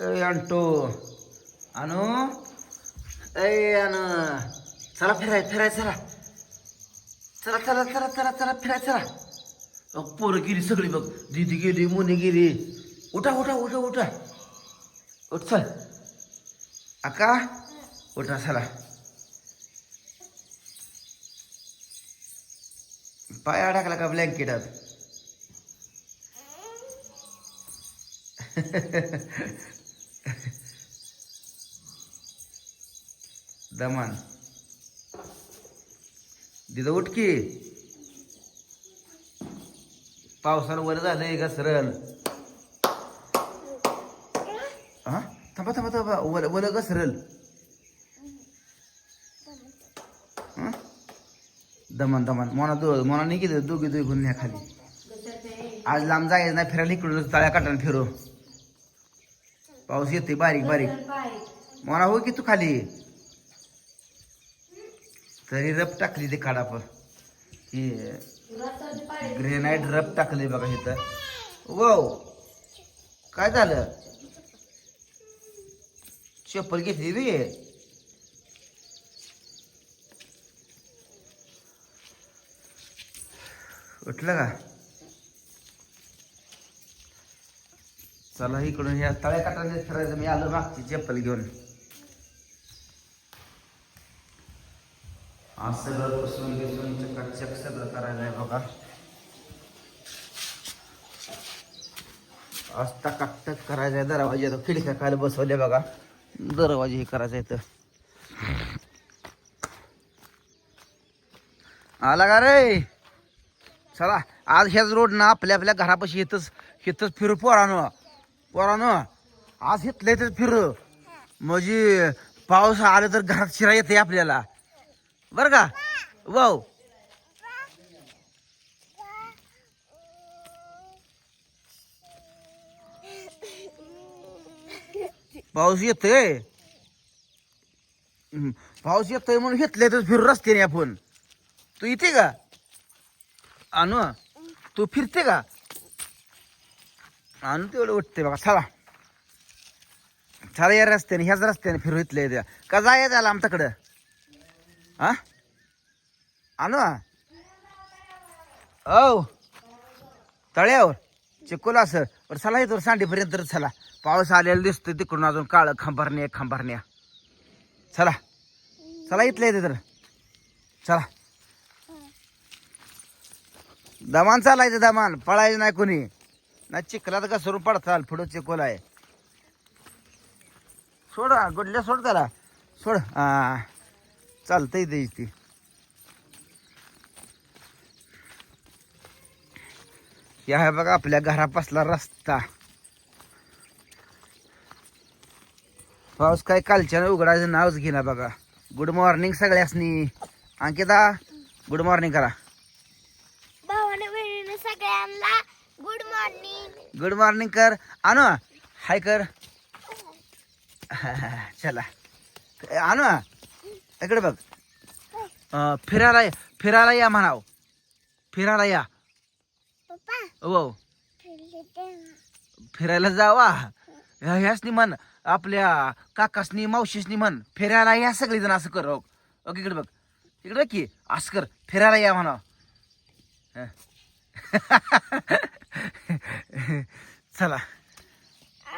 ए onto. अनु? ए अनु. चला फिराय फिराय चला. चला चला चला चला चला फिराय चला. अहो, पोरं गेली सगळी बघ. दिदी गेली मुनी गेली. उठा उठा उठा उठा. उठ चल. अक्का? उठा चला. पाय अडकला का ब्लँकेटात? दमान. दिदा उठकी पावसानं वर झालंय का सरळ. हा? थांबा थांबा थांबा. वल वल का सरळ. हं? दमन दमन. मोना दो मोना नाही गेलं दोघी दोघी गुन्ह्या खाली. आज लांब जायचं नाही फिरायला इकडून तळ्या काटाने फिरो. पाऊस येते बारीक. बारीक. मोना हो की तू खाली? तरी रप टाकली ते काढाप हे ग्रेनाईट रप टाकले बघा इथं. वाव काय झालं? चप्पल घेतली रे. उठलं का? चला इकडून या तळ्या काटाने फिरायचं मी आलो मागची चप्पल घेऊन. आज सगळं पुसून बिसून चकाचक सगळं करायचं आहे बघा आज टकाटक करायचं आहे दरवाजे तर खिडक्या खाली बसवले बघा। दरवाजे हे करायचं आहे तर आला का रे? चला आज ह्याच रोड ना आपल्या आपल्या घरापाशी येतच येतच फिरू पोरानं. पोरानं आज इथलं येतच फिरू. म्हणजे पाऊस आलं तर घरात शिरा येते आपल्याला. बर का? वाव. पाऊस येतोय. पाऊस येतोय म्हणून घेतलंय तर फिरू रस्त्याने आपण. तू येते का? आणू तू फिरते का? आणू तेवढं उठते बघा. चला. चला या रस्त्याने ह्याच रस्त्याने फिरू इथल्या का जाय त्याला आमच्याकडं? हा? आणू औ. तळ्यावर. चिकोला असं. बरं चला येतो सांडीपर्यंत तर चला. पाऊस आलेला दिसतो तिकडून अजून काळं खंबारण्या खंबारण्या. चला. चला इथलं येते तर. चला. दमान चालायचं दमान. पळायचं नाही कोणी. ना चिखलात का सरून पडताल. पुढं चिकोला आहे. सोड गुडल्या सोड त्याला. सोड. हा चालतंय ते ती हे आहे बघा आपल्या घरापासला रस्ता. पाऊस काय कालच्या उघडायचं नावच घेना बघा. गुड मॉर्निंग सगळ्यासनी. अंकिता गुड मॉर्निंग करा. भावाने बहिणीने सगळ्यांना गुड मॉर्निंग गुड मॉर्निंग कर. आणू हाय कर. चला. आणू इकडे बघ. फिरायला फिरायला या म्हणाव. फिरायला या. हो तेव्हा. फिरायला जावा. ह्या- ह्यासनी म्हण आपल्या काकासनी मावशीसनी म्हण फिरायला या सगळी जण असं कर ओके इकडे बघ. इकडे की असं कर फिरायला या म्हणाव. हं. चला.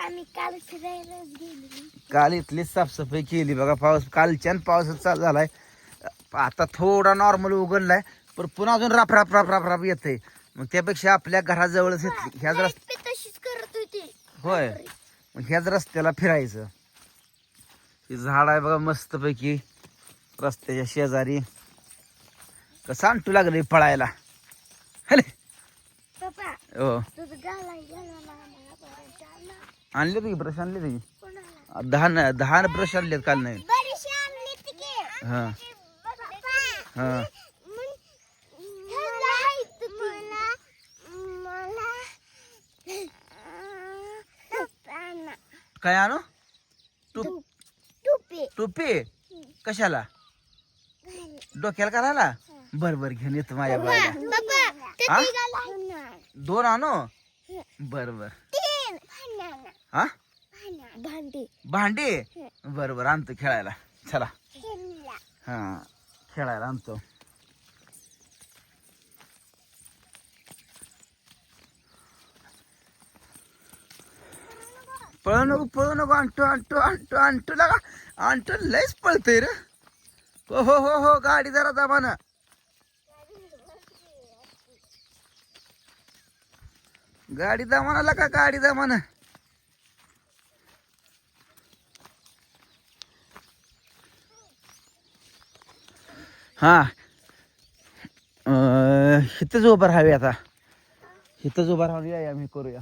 आम्ही काल फिरायलाच गेलो काल इथली साफसफाई केली बघा पाऊस कालच्यान पाऊस चालू झालाय. आता थोडा नॉर्मल उघडलाय पण पुन्हा अजून राप राप राप राप राप येते मग त्यापेक्षा आपल्या घराजवळच येतली ह्याच रस्त मी तशीच करत होती. होय. मग ह्याच रस्त्याला फिरायचं. हे झाड आहे बघा मस्तपैकी रस्त्याच्या शेजारी. कसं आणटू लागले पळायला. हले. पप्पा हो. तुझं गाला गेला आणले की ब्रश आणले की दहा ब्रश आणलेत काल नाही बरीचशी आणली ती. हा. हा. मला मला. काय आणू? टू टोपी. टोपी? कशाला? डोक्याला करायला बर बर घेऊन येतो माझ्या ते हा? तिघाला दोन आणू? बर बर. हा भांडी. भांडे? बरं बरं आणतो खेळायला. चला. हा खेळायला आणतो. पळू नको पळू नको आणतो आणतो आणतो आणतो लागा आणतो लयच पळतय रे. हो हो हो हो गाडी जरा दाबानं. गाडी दामाना लागा गाडी दामानं हां. हिथंच उभं राहावी आता. हिथंच उभं राहून या आम्ही करूया.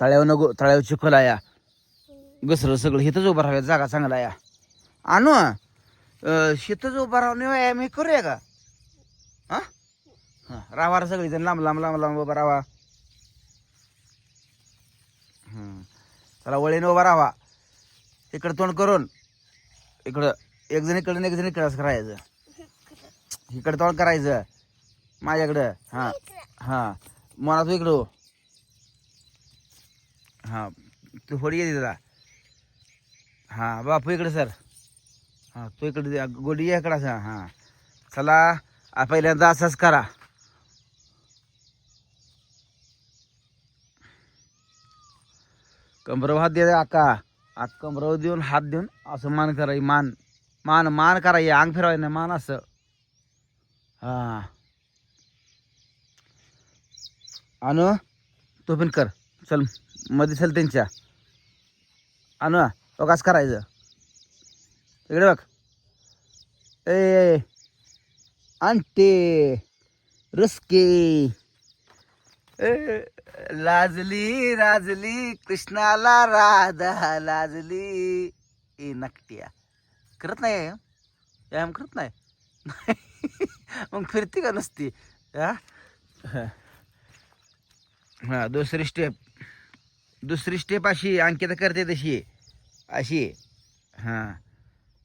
तळ्यावर नको तळ्यावर चिखल या. घसरं सगळं हिथंच उभं राहाव्या जागा चांगला या. आणू अं, उभं राहून या आम्ही करूया का? हा? हां राहा रा सगळी जण लांब लांब लांब लांब उभा राहा. चला वळीने उभा राहा. इकडं तोंड करून इकडं. एक जण इकडं एक जण इकडं असं करायचं. इकडं तोंड करायचं. माझ्याकडं. हां. हां. मला तू इकडं हो. हां. तू होडी येते दादा हां. बापू इकडे सर. हां. तू इकडे दे. गोडी ये इकडं असं. हां. चला. आ, पहिल्यांदा असंच करा. कमरव हात दे आका. आ कमरव देऊन हात देऊन असं मान करा. मान. मान मान कराय अंग फिरवाय नाही मान असं. हा. अनु तो पण कर. चलमध्ये चल त्यांच्या. अनु बघ करायचं? इकडे बघ. ए आंटे रुसके. लाजली राजली कृष्णाला राधा लाजली. ए नकट्या. करत नाही व्यायाम व्यायाम करत नाही? मग फिरते का नसती हा? हां दुसरी स्टेप दुसरी स्टेप अशी अंकिता करते तशी. अशी. हां.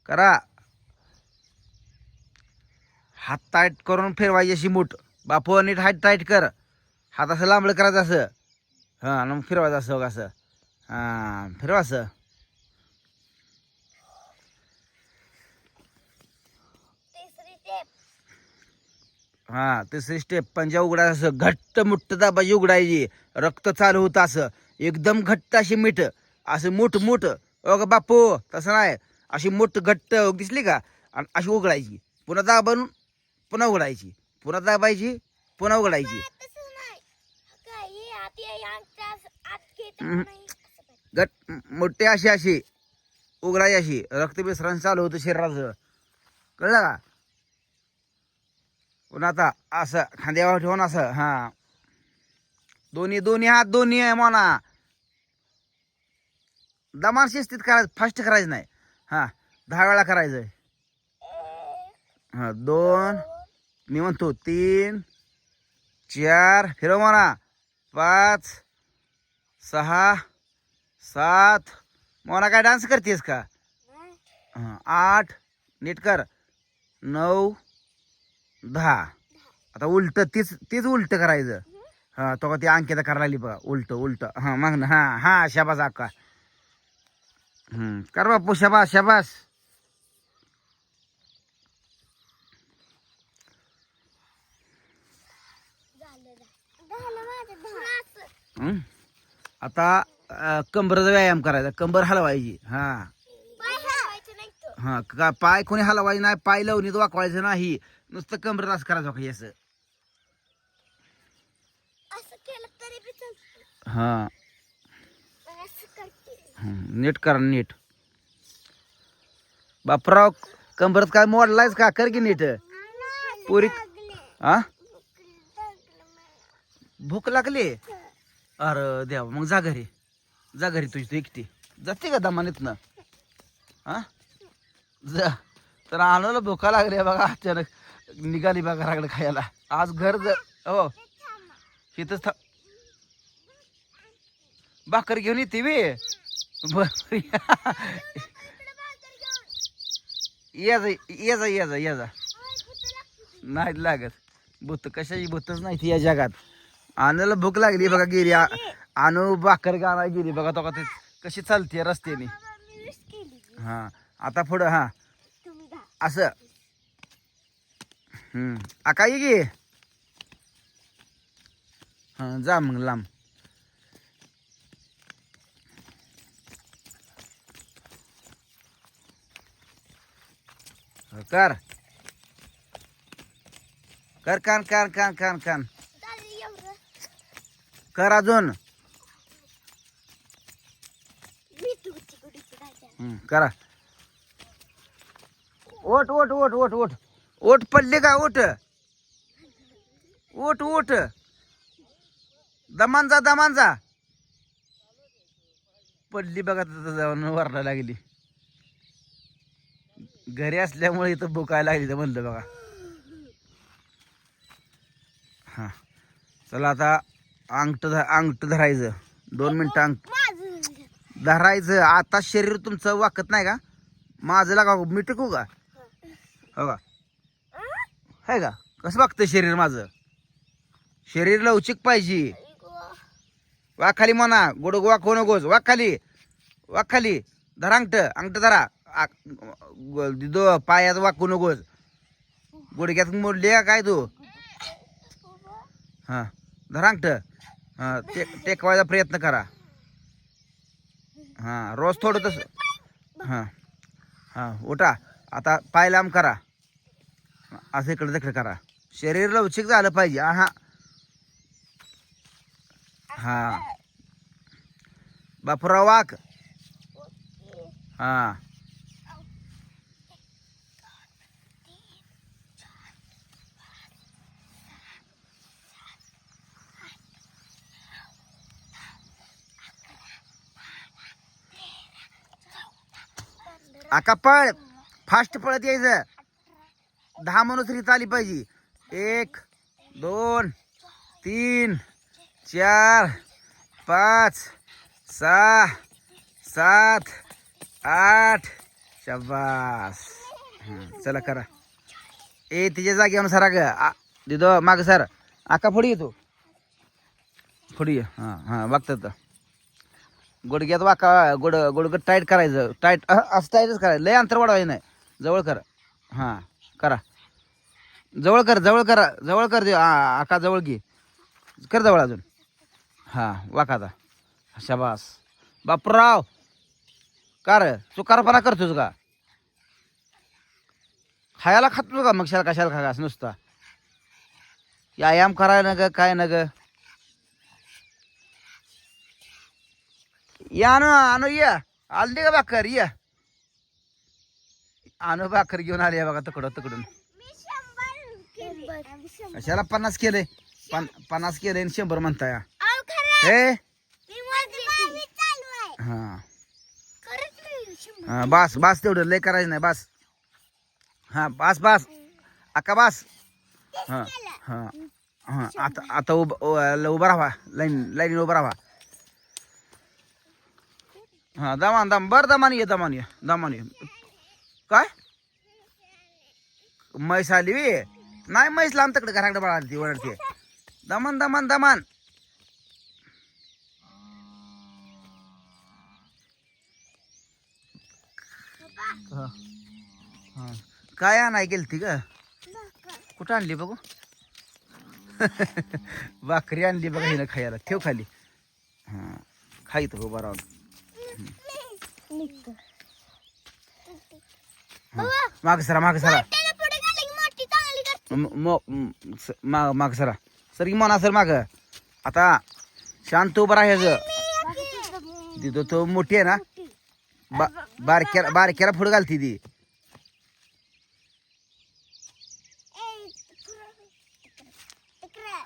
करा. हात टाईट करून फिरवायची अशी मूठ. बापू नीट हात टाईट कर. हात असं लांबलं करायचं असं. हां मग फिरवायचं असं असं. हां फिरवा असं तिसरी टेप हां तिसरी स्टेप पंजा उघडायचं असं घट्ट मुठ्ठ दाबाची उघडायची. रक्त चालू होतं असं. एकदम घट्ट अशी मीठ. असं मूठ मूठ. अगं बापू तसं नाही. अशी मूठ घट्ट दिसली का? आणि अशी उघडायची. पुन्हा दाबून पुन्हा उघडायची. पुन्हा दाबायची पुन्हा उघडायची. गट मोठे अशी अशी. उघडायची अशी. रक्तभिसरण चालू होतं शरीराचं. कळलं का? पुन्हा आता असं खांद्यावर ठेवून असं हां. दोन्ही दोन्ही हात दोन्ही आहे म्हणा दमान शिस्तीत करायचं फास्ट करायचं नाही. हां दहा वेळा करायचं हां दोन मी म्हणतो तीन चार फिरव म्हणा पाच सहा सात. मोना काय डान्स करतेस का. हं, आठ. नीट कर. नऊ दहा. आता उलट तीच तीच उलट करायचं. हा तो का ती अंकिता करायला लागली बघा. उलट उलट. हा मग ना. हा हा शाबास अक्का. हम्म कर बापू शाबास शाबास? आता कंबरचा व्यायाम करायचा. कंबर हलवायची. हा. हा का पाय कोणी हलवायचे नाही पाय लावणीत वाकवायचं नाही. नुसतं कंबरत असं करायचं का असं. हा. हं, नीट करा नीट. बापराव कंबरत काय मोडलायच का? कर की नीट. पुरी आ? भूक लागली? अरे देवा मग जा घरी. जा घरी तुझी तू एकटी. जाते का दमानीत ना हा जा. तर आणायला भुका लागली बघा अचानक. निघाली बघा घराकडे खायला. आज घर ज हो. इथंच था भाकर घेऊन येते वे बर. ये जा ये जा ये जा ये जा. नाही लागत. भूत कशाची भूतच नाही ती या जगात. आणायला भूक लागली बघा गेली. आ- अनु भाकर गाणा गेली बघा तो का ते कशी चालते रस्त्याने. हा. आता पुढं हा. असं. आका ये गे हा जा मग लांब. कर. कर कान कान कान कान कान. कर अजून. करा. ओट ओट ओट ओट ओट ओट पडले का ओट? ओट ओट. दमान जा दमान जा. पडली बघा जाऊन वरला लागली. घरी असल्यामुळे इथं बुकायला लागली तर म्हणलं बघा. हा. चला आता अंगठ अंगठ धरायचं. दोन मिनटं अंग धरायचं. आता शरीर तुमचं वाकत नाही का? माझं लागा मी टिकू का? हो का? आहे का? कसं बघतं शरीर माझं? शरीर लवचिक पाहिजे. वाखाली म्हणा. गोड वाकू नकोस. वाखाली खाली. वाक खाली. धरा अंगठ. अंगठ धरा. आ- दो पायात वाकू नकोस. गुडघ्यात मोडली का काय तू? हां. धरा अंगठ. हां ते टेकवायचा प्रयत्न करा. हां रोज थोडं तसं. हां. हां उठा. आता पाय लांब करा. असं इकडे तिकडे करा. शरीर लवचिक झालं पाहिजे. हा हा. बापुराव वाक हा. आका पळ. फास्ट पळत यायचं. दहा माणूस रीत आली पाहिजे. एक दोन तीन चार पाच सहा सात आठ. शब्बास चला करा. ए तिच्या जागेवर सरा ग दिदो माग सर. आका पुढे येतो पुढे ये. हां हां बघतात गुडघ्यात वाका गुड गुडघ्यात टाईट करायचं. टाईट असं टाईटच करायचं. लय अंतर वाढवायचं नाही. जवळ करा. हां करा. जवळ कर जवळ कर जवळ कर दे आका जवळ घे. कर जवळ अजून. हां वाकाचा शाबास. बापराव! कार चुकारपणा करतोस का? खायला खातो का मग शाला कशाला खा नुसता? व्यायाम करायला न ग काय न ग या आणू आणू या. दे का भाकर? या. आणू भाकर घेऊन आले बघा तकडं तिकडून मी शंभर केले शंभर कशाला पन्नास केले? पन पन्नास केले आणि शंभर म्हणताय. हे? हा. हा बास बास तेवढं लय करायचं नाही बास. हा बास बास. अक्का बास. हा हा हा आता आता उभं राहा लाईन लाईन उभा राहा. हा दमान दम बर दमान ये दमान ये दमान ये. काय? म्हैस आली नाही म्हैस लांब तिकडे घराकडे बाळा ती ओरडते दमान दमान दमान. काय आणाय गेलती ग? कुठं आणली बघू? भाकरी आणली बघा हिनं खायला. ठेव खाली. हा खाईत हा. माग सरा माग सरा. चांगली माग सरा. सर की म्हणा सर माग. आता शांत उभं राहायचं तिथं तो मोठी आहे ना? बा बारक्याला बारक्याला पुढे घालती ती.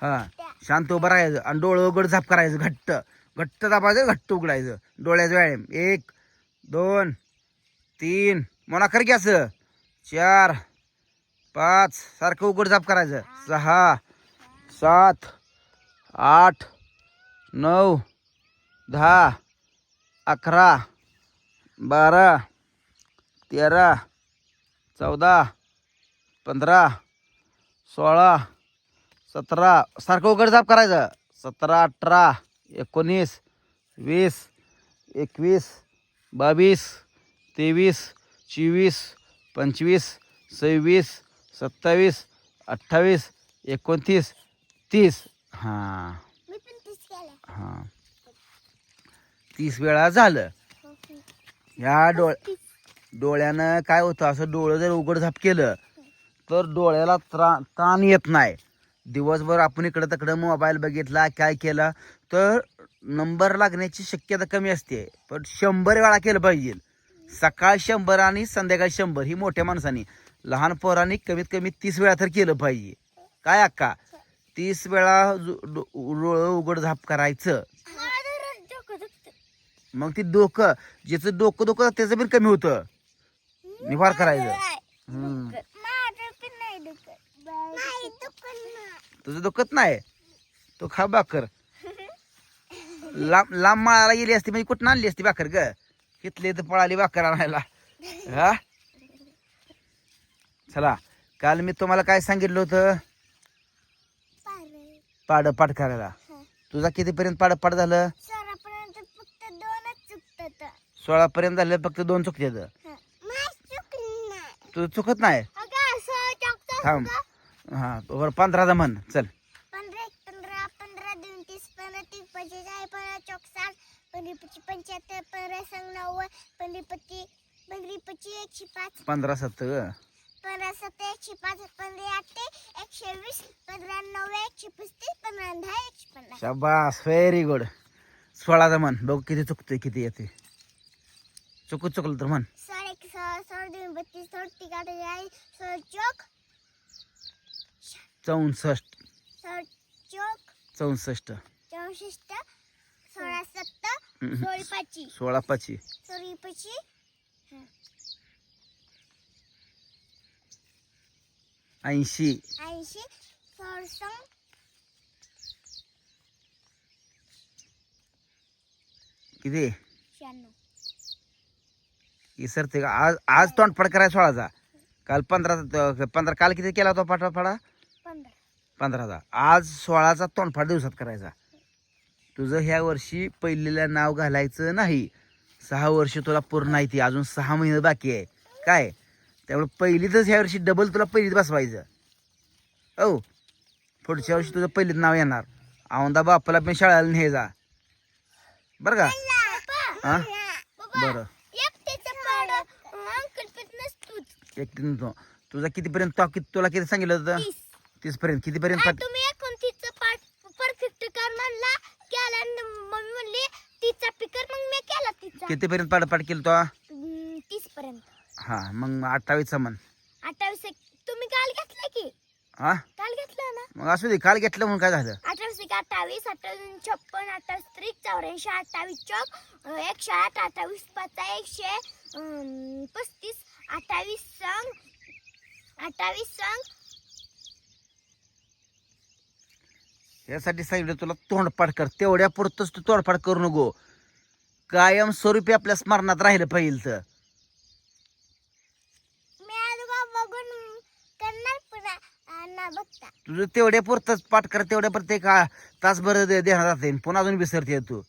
हा शांत उभं राहायचं आणि डोळं उघड झाप करायचं घट्ट. घट्ट दाबायचं घट्ट उघडायचं. डोळ्याचं व्यायाम. एक दोन तीन. मोना कर की असं चार पाच. सारखं उघडझाप करायचं. सहा सात आठ नऊ दहा अकरा बारा तेरा चौदा पंधरा सोळा सतरा. सारखं उघडझाप करायचं. सतरा अठरा एकोणीस वीस एकवीस बावीस तेवीस चोवीस पंचवीस सव्वीस सत्तावीस अठ्ठावीस एकोणतीस तीस. हां. हां. तीस वेळा झालं. ह्या डोळ डोळ्यानं काय होतं असं डोळं जर उघड झाप केलं तर डोळ्याला त्रा ताण येत नाही. दिवसभर आपण इकडं तिकडं मोबाईल बघितला काय केला तर नंबर लागण्याची शक्यता कमी असते. पण शंभर वेळा केलं पाहिजे. सकाळ शंभर आणि संध्याकाळी शंभर ही मोठ्या माणसानी. लहान पोरांनी कमीत कमी तीस वेळा तर केलं पाहिजे. काय अक्का? तीस वेळा जो- डो- डोळं उघड झाप करायचं. मग ती डोकं ज्याचं डोकं डोकं त्याचं पण कमी होतं. निवार करायचं. तुझं दुखत नाही? तो खा भाकर. लांब लांब माळाला गेली असती म्हणजे कुठं आणली असती भाकर ग? इथले तर पळाली भाकर आणायला. हा? चला काल मी तुम्हाला काय सांगितलं होतं? पाड पाठ करायला. तुझा कितीपर्यंत पाड पाड झालं? दोनच चुकतात. सोळा पर्यंत झालं फक्त दोन चुकते तुझं चुकत नाही? थांब. हा बरं पंधराचा म्हण. चल. पंधरा सत्तर. पंधरा सत्तर एकशे पाच पंधरा आठ एकशे वीस पंधरा नव्वद एकशे पस्तीस पंधरा दहा एकशे पन्नास. शाबास व्हेरी गुड सोळाचा म्हण बघ किती चुकतोय किती येते चुकू चुकलं तर म्हण. सोळा एक सोळा सोळा दोन बत्तीस सोळा तिक अठ्ठेचाळीस सोळा चौक. चौसष्ट. सोळा चौक. चौसष्ट. चौसष्ट सोळा सत्तर हम्म. सोळी पाची सोळा पाची सोळी पाची ऐंशी. ऐंशी किती? शहाण्णव. का? आज आज तोंडपाड करायचा सोळाचा. काल पंधरा पंधरा काल किती केला होता पाठवापाडा पंधरा. पंधराचा आज सोळाचा तोंडफाड दिवसात करायचा. तुझं ह्या वर्षी पहिलेला नाव घालायचं नाही. सहा वर्ष तुला पूर्ण आहे ती. अजून सहा महिने बाकी आहे. काय? त्यामुळे पहिलीतच ह्या वर्षी डबल तुला पहिलीत बसवायचं. हो पुढच्या वर्षी तुझं पहिलीत नाव येणार. औंदा बापाला पण शाळेला ने जा. बरं का? हा? बरं. एकटीनं तो तुझा कितीपर्यंत तो किती तुला किती सांगितलं होतं? तीस. तीस पर्यंत कितीपर्यंत पाठ तुम्ही एकोणतीसचं पाठ परफेक्ट कर म्हणला. केला आणि मम्मी म्हणली तिचा पिकर मग मी केला तिचा. कितीपर्यंत पाठ केलं तो पर्यंत हा मग अठ्ठावीसचा म्हण. अठ्ठावीस एक तुम्ही काल घेतलं की? हा? काल घेतलं ना? मग असू दे काल घेतलं म्हणून काय झालं? अठ्ठावीस एक अठ्ठावीस अठ्ठावीस छप्पन अठ्ठावीस त्रिक चौऱ्याऐंशी अठ्ठावीस चौक एकशे आठ अठ्ठावीस पाच एकशे अं, पस्तीस अठ्ठावीस संग अठ्ठावीस संग यासाठी सांगितलं तुला तोंडपाठ कर. तेवढ्या पुरतच तू तोंडपाठ करू नको. कायम स्वरूपी आपल्या स्मरणात राहिलं पाहिजे तर मी आज बा बघून करणार पुन्हा अं, ना बघता तुझं तेवढ्या पुरतच पाठ कर तेवढ्या पुरत का तासभर दे- देणार जाते पुन्हा अजून विसरते तू.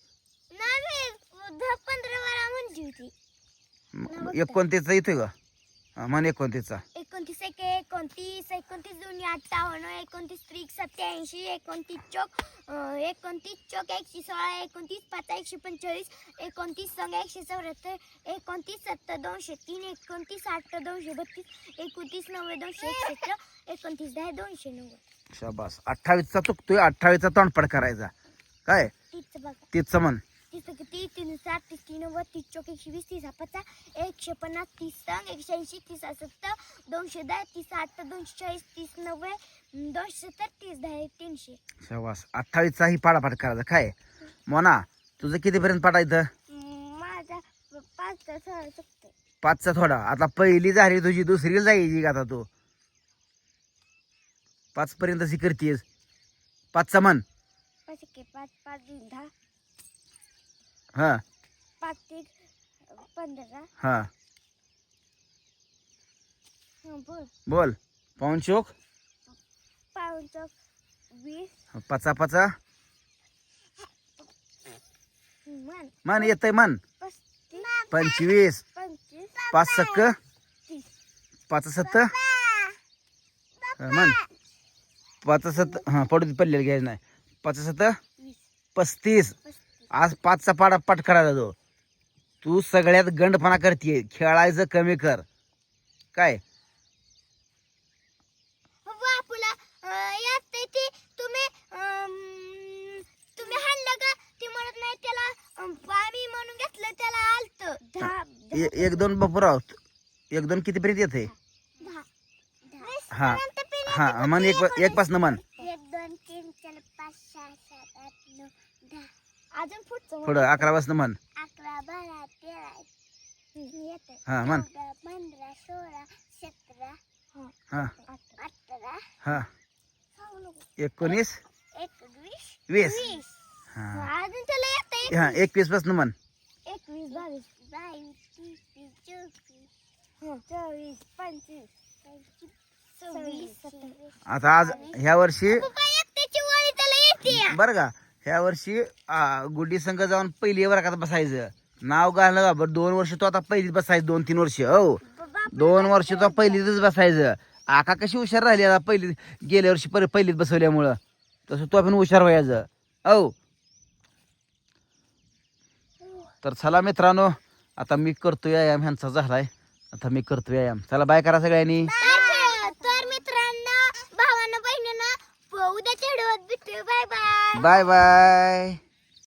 दहा पंधरा वेळा म्हणली होती. एकोणतीसचा येतोय का? एकोणतीसचा. एकोणतीस एक एकोणतीस एकोणतीस दोन्ही अठ्ठावन्न एकोणतीस त्रिक सत्याऐंशी एकोणतीस चौक एकोणतीस चौक एकशे सोळा एकोणतीस पाच एकशे पंचेचाळीस एकोणतीस संग एकशे चौऱ्याहत्तर एकोणतीस सत्तर दोनशे तीन एकोणतीस आठ दोनशे बत्तीस एकोणतीस नव्वद दोनशे एकसष्ट एकोणतीस दहा दोनशे नव्वद. शाबास. अठ्ठावीसचा चुकतोय अठ्ठावीसचा तोंडपाठ करायचा. काय? तीच बघा. तीसचं म्हण. तीस किती तीन साठ तीस तीन तीस चौक एकशे वीस तीस पचास एकशे पन्नास तीस संग एकशे ऐंशी तीस सत्तर दोनशे दहा तीस आठ दोनशे चाळीस तीस नव्वद अं, दोनशे सत्तर तीस दहा तीनशे शाबास अठ्ठावीसचा ही पाडापाठ करायचा काय मोना तुझं कितीपर्यंत पाठायचं माझा पाच तास चुकते पाचचा थोडा आता पहिली झाली तुझी दुसरी जायची का आता तू पाच पर्यंत अशी करतीयस पाचचा म्हण पाच पाच पाच दहा हा. पाच तीन पंधरा. हा. हं, बोल. बोल. पाऊन चोक? पाऊन चौक वीस. पाचा पाचा. मन. मन येतंय मन. पस्तीस पंचवीस. पंचवीस. पाच सक्क तीस. पाच सत्त मन. पाच सत्त हां पडू दे पडलेलं घ्यायचं नाही. पाच सत्त वीस. पस्तीस. पस्तीस. आज पाचचा पाडा पाठ करायला तो तू सगळ्यात गंडपणा करते खेळायचं कमी कर. काय? बापूला यात ते तुम्ही अं, तुम्ही हाणलं का? ती म्हणत नाही त्याला अं, आम्ही म्हणून घेतलं त्याला आलत. दहा ए- एक दोन बापू राव एक दोन किती पर्यंत येते दहा हा. हा मन एक एक पासन मन एक दोन तीन चार पाच सहा सात आठ नऊ दहा अजून पुढचं पुढं अकरा वाजता मन अकरा बारा तेरा येते हा म्हण. पंधरा सोळा सतरा हा. अठरा हा. एकोणीस? एकवीस वीस. वीस. हा. हा एकवीस. पासन मन एकवीस बावीस बावीस तेवीस चोवीस चोवीस पंचवीस सव्वीस आता आज ह्या वर्षी बरं का? ह्या वर्षी आ, गुड्डी संघ जाऊन पहिली वर्गात बसायचं. नाव घालणं का? बरं दोन वर्ष तो आता पहिलीत बसायचं दोन तीन वर्ष हो. दोन वर्ष तो पहिलीतच बसायचं. आका कशी हुशार राहिली आता पहिली गेल्या वर्षी परत पहिलीत बसवल्यामुळं. तसं तो पण हुशार व्हायचं. औ. तर चला मित्रांनो आता मी करतो व्यायाम ह्यांचा झालाय. आता मी करतो व्यायाम. चला बाय करा सगळ्यांनी तर तर मित्रांनो भावांना